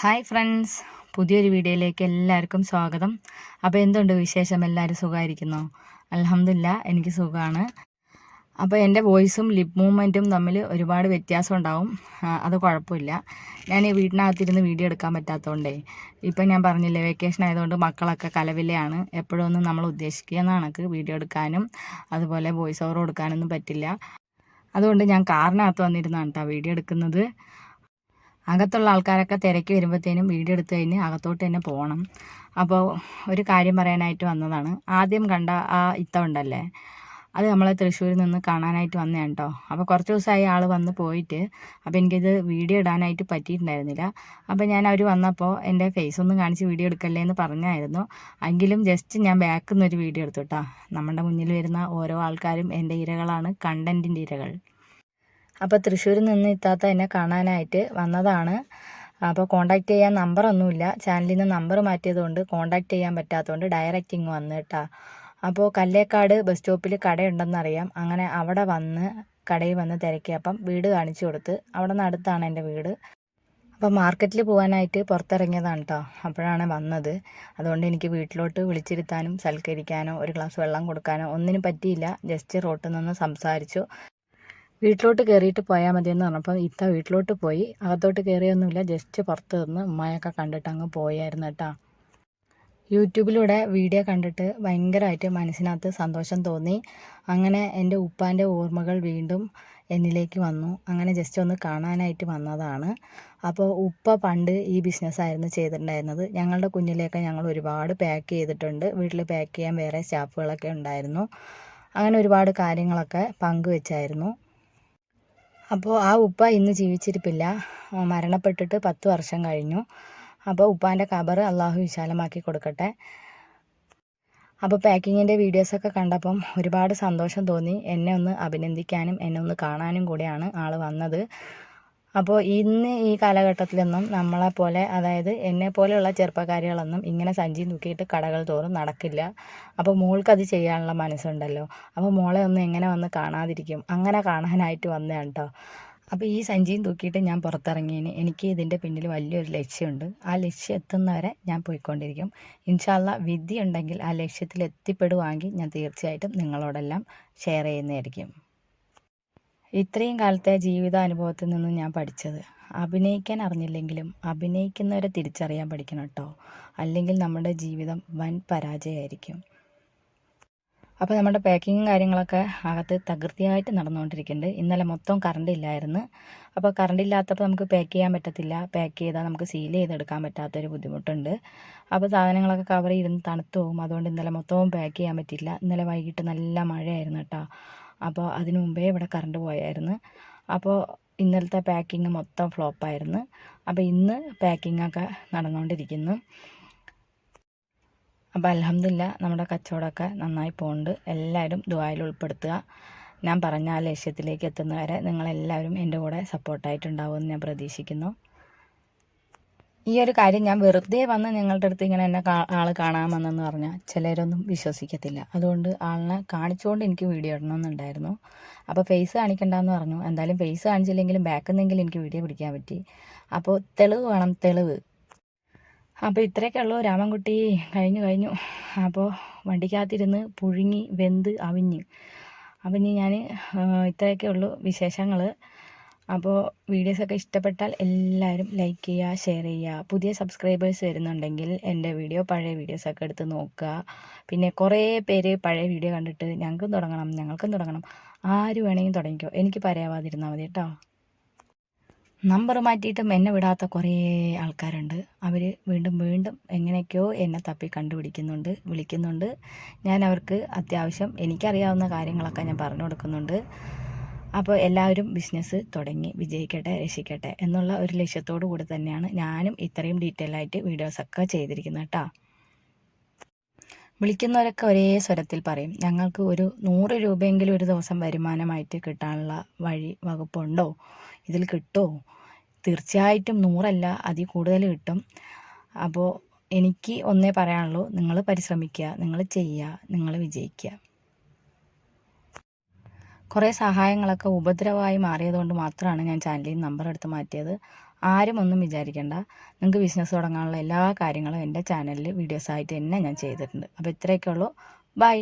Hi friends. പുതിയൊരു വീഡിയോയിലേക്ക് എല്ലാവർക്കും സ്വാഗതം. അപ്പോൾ എന്തുണ്ട് വിശേഷം? എല്ലാവരും സുഖമായിരിക്കുന്നു അലഹമില്ല എനിക്ക് സുഖമാണ് അപ്പോൾ എന്റെ വോയിസും ലിപ് മൂവ്മെന്റും തമ്മിൽ ഒരുപാട് വ്യത്യാസം ഉണ്ടാവും. അത് കുഴപ്പമില്ല. ഞാൻ ഈ വീട്ടിനകത്തിരുന്ന് വീഡിയോ എടുക്കാൻ പറ്റാത്തതുകൊണ്ടേ ഇപ്പം ഞാൻ പറഞ്ഞില്ലേ വെക്കേഷൻ ആയതുകൊണ്ട് മക്കളൊക്കെ കലവിലയാണ്. എപ്പോഴൊന്നും നമ്മൾ ഉദ്ദേശിക്കുന്ന കണക്ക് വീഡിയോ എടുക്കാനും അതുപോലെ വോയിസ് ഓവർ കൊടുക്കാനൊന്നും പറ്റില്ല. അതുകൊണ്ട് ഞാൻ കാറിനകത്ത് വന്നിരുന്നാണ് കേട്ടോ വീഡിയോ എടുക്കുന്നത്. അകത്തുള്ള ആൾക്കാരൊക്കെ തിരക്കി വരുമ്പോഴത്തേനും വീഡിയോ എടുത്ത് കഴിഞ്ഞ് അകത്തോട്ട് തന്നെ പോകണം. അപ്പോൾ ഒരു കാര്യം പറയാനായിട്ട് വന്നതാണ്. ആദ്യം കണ്ട ആ ഇത്ത ഉണ്ടല്ലേ? അത് നമ്മളെ തൃശ്ശൂരിൽ നിന്ന് കാണാനായിട്ട് വന്നതാണ് കേട്ടോ അപ്പോൾ കുറച്ച് ദിവസമായി ആൾ വന്ന് പോയിട്ട് അപ്പോൾ എനിക്കിത് വീഡിയോ ഇടാനായിട്ട് പറ്റിയിട്ടുണ്ടായിരുന്നില്ല. അപ്പോൾ ഞാൻ അവർ വന്നപ്പോൾ എന്റെ ഫേസ് ഒന്നും കാണിച്ച് വീഡിയോ എടുക്കല്ലേ എന്ന് പറഞ്ഞായിരുന്നു. എങ്കിലും ജസ്റ്റ് ഞാൻ ബാക്കിൽ നിന്നൊരു വീഡിയോ എടുത്തു കേട്ടോ നമ്മുടെ മുന്നിൽ വരുന്ന ഓരോ ആൾക്കാരും എന്റെ ഇരകളാണ് കണ്ടന്റിന്റെ ഇരകൾ. അപ്പോൾ തൃശ്ശൂരിൽ നിന്ന് ഇത്താത്ത എന്നെ കാണാനായിട്ട് വന്നതാണ്. അപ്പോൾ കോണ്ടാക്ട് ചെയ്യാൻ നമ്പറൊന്നുമില്ല ചാനലിൽ നിന്ന് നമ്പർ മാറ്റിയതുകൊണ്ട് കോണ്ടാക്ട് ചെയ്യാൻ പറ്റാത്തതുകൊണ്ട് ഡയറക്റ്റ് ഇങ്ങ് വന്ന് കേട്ടോ. അപ്പോൾ കല്ലേക്കാട് ബസ് സ്റ്റോപ്പിൽ കടയുണ്ടെന്നറിയാം. അങ്ങനെ അവിടെ വന്ന് കടയിൽ വന്ന് തിരക്കിയപ്പം വീട് കാണിച്ചു കൊടുത്ത്. അവിടെ നിന്ന് അടുത്താണ് എന്റെ വീട്. അപ്പോൾ മാർക്കറ്റിൽ പോകാനായിട്ട് പുറത്തിറങ്ങിയതാണ് കേട്ടോ അപ്പോഴാണ് വന്നത്. അതുകൊണ്ട് എനിക്ക് വീട്ടിലോട്ട് വിളിച്ചിരുത്താനും സൽക്കരിക്കാനോ ഒരു ഗ്ലാസ് വെള്ളം കൊടുക്കാനോ ഒന്നിനും പറ്റിയില്ല. ജസ്റ്റ് റോട്ടിൽ നിന്ന് സംസാരിച്ചു. വീട്ടിലോട്ട് കയറിയിട്ട് പോയാൽ മതി എന്ന് പറഞ്ഞപ്പോൾ ഇത്ത വീട്ടിലോട്ട് പോയി. അകത്തോട്ട് കയറിയൊന്നുമില്ല ജസ്റ്റ് പുറത്ത് നിന്ന് ഉമ്മയൊക്കെ കണ്ടിട്ട് അങ്ങ് പോയായിരുന്നു കേട്ടോ. യൂട്യൂബിലൂടെ വീഡിയോ കണ്ടിട്ട് ഭയങ്കരമായിട്ട് മനസ്സിനകത്ത് സന്തോഷം തോന്നി. അങ്ങനെ എന്റെ ഉപ്പാന്റെ ഓർമ്മകൾ വീണ്ടും എന്നിലേക്ക് വന്നു. അങ്ങനെ ജസ്റ്റ് ഒന്ന് കാണാനായിട്ട് വന്നതാണ്. അപ്പോൾ ഉപ്പ പണ്ട് ഈ ബിസിനസ്സായിരുന്നു ചെയ്തിട്ടുണ്ടായിരുന്നത്. ഞങ്ങളുടെ കുഞ്ഞിലെയൊക്കെ ഞങ്ങൾ ഒരുപാട് പാക്ക് ചെയ്തിട്ടുണ്ട്. വീട്ടിൽ പാക്ക് ചെയ്യാൻ വേറെ സ്റ്റാഫുകളൊക്കെ ഉണ്ടായിരുന്നു. അങ്ങനെ ഒരുപാട് കാര്യങ്ങളൊക്കെ പങ്കുവെച്ചായിരുന്നു. അപ്പോൾ ആ ഉപ്പ ഇന്ന് ജീവിച്ചിരിപ്പില്ല. മരണപ്പെട്ടിട്ട് പത്ത് വർഷം കഴിഞ്ഞു. അപ്പോൾ ഉപ്പാന്റെ ഖബർ അള്ളാഹു വിശാലമാക്കി കൊടുക്കട്ടെ. അപ്പോൾ പാക്കിങ്ങിന്റെ വീഡിയോസൊക്കെ കണ്ടപ്പം ഒരുപാട് സന്തോഷം തോന്നി. എന്നെ ഒന്ന് അഭിനന്ദിക്കാനും എന്നെ ഒന്ന് കാണാനും കൂടിയാണ് ആൾ വന്നത്. അപ്പോൾ ഇന്ന് ഈ കാലഘട്ടത്തിലൊന്നും നമ്മളെപ്പോലെ അതായത് എന്നെ പോലെയുള്ള ചെറുപ്പക്കാരികളൊന്നും ഇങ്ങനെ സഞ്ചി തൂക്കിയിട്ട് കടകൾ തോറും നടക്കില്ല. അപ്പോൾ മോൾക്കത് ചെയ്യാനുള്ള മനസ്സുണ്ടല്ലോ. അപ്പോൾ മോളെ ഒന്ന് എങ്ങനെ വന്ന് കാണാതിരിക്കും? അങ്ങനെ കാണാനായിട്ട് വന്നതാണ് കേട്ടോ അപ്പോൾ ഈ സഞ്ചിയും തൂക്കിയിട്ട് ഞാൻ പുറത്തിറങ്ങിയതിന് എനിക്ക് ഇതിന്റെ പിന്നിൽ വലിയൊരു ലക്ഷ്യമുണ്ട്. ആ ലക്ഷ്യം എത്തുന്നവരെ ഞാൻ പോയിക്കൊണ്ടിരിക്കും. ഇൻഷാല്ല വിധി ഉണ്ടെങ്കിൽ ആ ലക്ഷ്യത്തിൽ എത്തിപ്പെടുവാണെങ്കിൽ ഞാൻ തീർച്ചയായിട്ടും നിങ്ങളോടെല്ലാം ഷെയർ ചെയ്യുന്നതായിരിക്കും. ഇത്രയും കാലത്തെ ജീവിതാനുഭവത്തിൽ നിന്നും ഞാൻ പഠിച്ചത്. അഭിനയിക്കാൻ അറിഞ്ഞില്ലെങ്കിലും അഭിനയിക്കുന്നവരെ തിരിച്ചറിയാൻ പഠിക്കണം കേട്ടോ. അല്ലെങ്കിൽ നമ്മുടെ ജീവിതം വൻ പരാജയമായിരിക്കും. അപ്പോൾ നമ്മുടെ പാക്കിങ്ങും കാര്യങ്ങളൊക്കെ അകത്ത് തകൃതിയായിട്ട് നടന്നുകൊണ്ടിരിക്കുന്നുണ്ട്. ഇന്നലെ മൊത്തം കറണ്ട് ഇല്ലായിരുന്നു. അപ്പോൾ കറണ്ട് ഇല്ലാത്തപ്പോൾ നമുക്ക് പാക്ക് ചെയ്യാൻ പറ്റത്തില്ല. പാക്ക് ചെയ്താൽ നമുക്ക് സീൽ ചെയ്തെടുക്കാൻ പറ്റാത്തൊരു ബുദ്ധിമുട്ടുണ്ട്. അപ്പോൾ സാധനങ്ങളൊക്കെ കവർ ഇരുന്ന് തണുത്തു പോകും. അതുകൊണ്ട് ഇന്നലെ മൊത്തവും പാക്ക് ചെയ്യാൻ പറ്റില്ല ഇന്നലെ വൈകിട്ട് നല്ല മഴയായിരുന്നു കേട്ടോ. അപ്പോൾ അതിനു മുമ്പേ ഇവിടെ കറണ്ട് പോയായിരുന്നു. അപ്പോൾ ഇന്നലത്തെ പാക്കിങ് മൊത്തം ഫ്ലോപ്പായിരുന്നു അപ്പോൾ ഇന്ന് പാക്കിങ്ങൊക്കെ നടന്നുകൊണ്ടിരിക്കുന്നു അപ്പോൾ അലഹമില്ല നമ്മുടെ കച്ചവടമൊക്കെ നന്നായി പോകുന്നുണ്ട് എല്ലാവരും ദുബായിൽ ഉൾപ്പെടുത്തുക. ഞാൻ പറഞ്ഞ ആ ലക്ഷ്യത്തിലേക്ക് എത്തുന്നവരെ നിങ്ങളെല്ലാവരും എന്റെ കൂടെ സപ്പോർട്ടായിട്ടുണ്ടാവുമെന്ന് ഞാൻ പ്രതീക്ഷിക്കുന്നു. ഈ ഒരു കാര്യം ഞാൻ വെറുതെ വന്ന് നിങ്ങളുടെ അടുത്ത് ഇങ്ങനെ എന്നെ ആൾ കാണാൻ വന്നെന്ന് പറഞ്ഞാൽ ചിലരൊന്നും വിശ്വസിക്കത്തില്ല. അതുകൊണ്ട് ആളിനെ കാണിച്ചുകൊണ്ട് എനിക്ക് വീഡിയോ ഇടണമെന്നുണ്ടായിരുന്നു. അപ്പോൾ ഫേസ് കാണിക്കണ്ടെന്ന് പറഞ്ഞു. എന്തായാലും ഫേസ് കാണിച്ചില്ലെങ്കിലും ബാക്കിൽ നിന്നെങ്കിലും എനിക്ക് വീഡിയോ പിടിക്കാൻ പറ്റി. അപ്പോൾ തെളിവ് വേണം തെളിവ്. അപ്പോൾ ഇത്രയൊക്കെ ഉള്ളൂ രാമൻകുട്ടി. കഴിഞ്ഞു കഴിഞ്ഞു. അപ്പോൾ വണ്ടിക്കകത്തിരുന്ന് പുഴുങ്ങി വെന്ത് അവിഞ്ഞ്. ഇനി ഞാൻ ഇത്രയൊക്കെ ഉള്ളൂ വിശേഷങ്ങൾ അപ്പോൾ വീഡിയോസൊക്കെ ഇഷ്ടപ്പെട്ടാൽ എല്ലാവരും ലൈക്ക് ചെയ്യുക ഷെയർ ചെയ്യുക. പുതിയ സബ്സ്ക്രൈബേഴ്സ് വരുന്നുണ്ടെങ്കിൽ എന്റെ വീഡിയോ പഴയ വീഡിയോസൊക്കെ എടുത്ത് നോക്കുക. പിന്നെ കുറേ പേര് പഴയ വീഡിയോ കണ്ടിട്ട് ഞങ്ങൾക്കും തുടങ്ങണം ഞങ്ങൾക്കും തുടങ്ങണം. ആര് വേണമെങ്കിലും തുടങ്ങിക്കോ. എനിക്ക് പറയാവാതിരുന്നാൽ മതി കേട്ടോ. നമ്പർ മാറ്റിയിട്ടും എന്നെ വിടാത്ത കുറേ ആൾക്കാരുണ്ട്. അവർ വീണ്ടും വീണ്ടും എങ്ങനെയൊക്കെയോ എന്നെ തപ്പി കണ്ടുപിടിക്കുന്നുണ്ട് വിളിക്കുന്നുണ്ട്. ഞാൻ അവർക്ക് അത്യാവശ്യം എനിക്കറിയാവുന്ന കാര്യങ്ങളൊക്കെ ഞാൻ പറഞ്ഞു കൊടുക്കുന്നുണ്ട്. അപ്പോൾ എല്ലാവരും ബിസിനസ് തുടങ്ങി വിജയിക്കട്ടെ രക്ഷിക്കട്ടെ എന്നുള്ള ഒരു ലക്ഷ്യത്തോടു കൂടി തന്നെയാണ് ഞാനും ഇത്രയും ഡീറ്റെയിൽ ആയിട്ട് വീഡിയോസൊക്കെ ചെയ്തിരിക്കുന്നത് കേട്ടോ വിളിക്കുന്നവരൊക്കെ ഒരേ സ്വരത്തിൽ പറയും ഞങ്ങൾക്ക് ഒരു നൂറ് രൂപയെങ്കിലും ഒരു ദിവസം വരുമാനമായിട്ട് കിട്ടാനുള്ള വഴി വകുപ്പുണ്ടോ? ഇതിൽ കിട്ടുമോ തീർച്ചയായിട്ടും നൂറല്ല അതിൽ കൂടുതൽ കിട്ടും. അപ്പോൾ എനിക്ക് ഒന്നേ പറയാനുള്ളൂ നിങ്ങൾ പരിശ്രമിക്കുക നിങ്ങൾ ചെയ്യുക നിങ്ങൾ വിജയിക്കുക. കുറേ സഹായങ്ങളൊക്കെ ഉപദ്രവമായി മാറിയതുകൊണ്ട് മാത്രമാണ് ഞാൻ ചാനലിൽ നിന്ന് നമ്പർ എടുത്ത് മാറ്റിയത്. ആരും ഒന്നും വിചാരിക്കേണ്ട. നിങ്ങൾക്ക് ബിസിനസ് തുടങ്ങാനുള്ള എല്ലാ കാര്യങ്ങളും എന്റെ ചാനലിൽ വീഡിയോസായിട്ട് തന്നെ ഞാൻ ചെയ്തിട്ടുണ്ട്. അപ്പോൾ ഇത്രയൊക്കെ ഉള്ളൂ. ബൈ